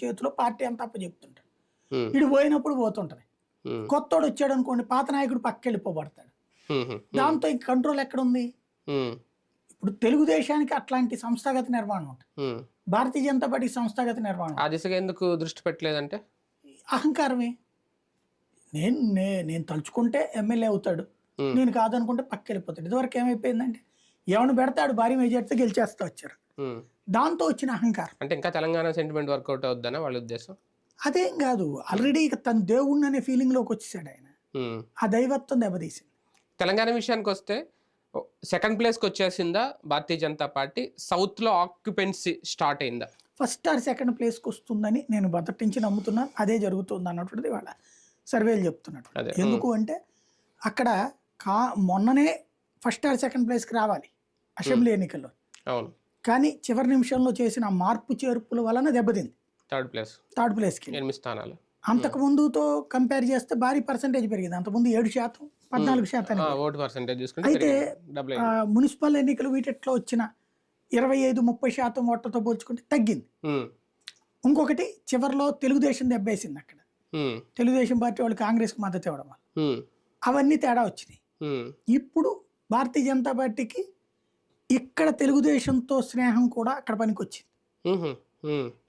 చేతిలో పార్టీ అంతా అప్ప చెప్తుంటాడు. ఇడు పోయినప్పుడు పోతుంటది. కొత్తోడు వచ్చాడు అనుకోండి పాత నాయకుడు పక్కకి వెళ్ళిపోబడతాడు. దాంతో ఇంక కంట్రోల్ ఎక్కడ ఉంది ఇప్పుడు తెలుగుదేశానికి అట్లాంటి సంస్థాగత నిర్మాణం ఉంటుంది. భారతీయ జనతా పార్టీ సంస్థాగత నిర్మాణం ఆ దిశగా ఎందుకు దృష్టి పెట్టలేదంటే? అహంకారమే. నేను నేను తలుచుకుంటే ఎమ్మెల్యే అవుతాడు. నేను కాదనుకుంటే పక్క వెళ్ళిపోతాడు. ఇదివరకు ఏమైపోయిందంటే ఎవరిని పెడతాడు భారీ మెజార్టీతో గెలిచేస్తా వచ్చారు. దాంతో వచ్చిన అహంకారం. అంటే ఇంకా తెలంగాణ సెంటిమెంట్ వర్కౌట్ అవుద్దనా వాళ్ళ ఉద్దేశం? అదేం కాదు. ఆల్రెడీ తన దేవుణ్ణి అనే ఫీలింగ్లోకి వచ్చేసాడు ఆయన. ఆ దైవత్వం దెబ్బతీసింది. తెలంగాణ విషయానికి వస్తే సెకండ్ ప్లేస్కి వచ్చేసిందా భారతీయ జనతా పార్టీ? సౌత్లో ఆక్యుపెన్సీ స్టార్ట్ అయిందా? ఫస్ట్ ఆర్ సెకండ్ ప్లేస్కి వస్తుందని నేను నుంచి నమ్ముతున్నాను అదే జరుగుతుంది అన్నటువంటిది వాళ్ళ సర్వేలు చెప్తున్నట్టు. ఎందుకు అంటే అక్కడ కా మొన్ననే ఫస్ట్ ఆర్ సెకండ్ ప్లేస్కి రావాలి. అసెంబ్లీ ఎన్నికల్లో. అవును. కానీ చివరి నిమిషంలో చేసిన మార్పు చేర్పుల వలన దెబ్బతింది. Third place. థర్డ్ ప్లేస్కి. ఎనిమిది స్థానాలు. అంతకు ముందుతో కంపేర్ చేస్తే భారీ పర్సంటేజ్ పెరిగింది. అంతకుముందు ఏడు శాతం పద్నాలుగు శాతం ఆ, ఓటు పర్సెంటేజ్ అయితే. మున్సిపల్ ఎన్నికలు వీటిట్లో వచ్చిన ఇరవై ఐదు ముప్పై శాతం ఓట్లతో పోల్చుకుంటే తగ్గింది. ఉమ్, ఇంకొకటి చివరిలో తెలుగుదేశం దెబ్బేసింది అక్కడ. తెలుగుదేశం పార్టీ వాళ్ళు కాంగ్రెస్కి మద్దతు ఇవ్వడం వల్ల. అవన్నీ తేడా వచ్చినాయి. ఇప్పుడు భారతీయ జనతా పార్టీకి ఇక్కడ తెలుగుదేశంతో స్నేహం కూడా అక్కడ పనికొచ్చింది. వచ్చింది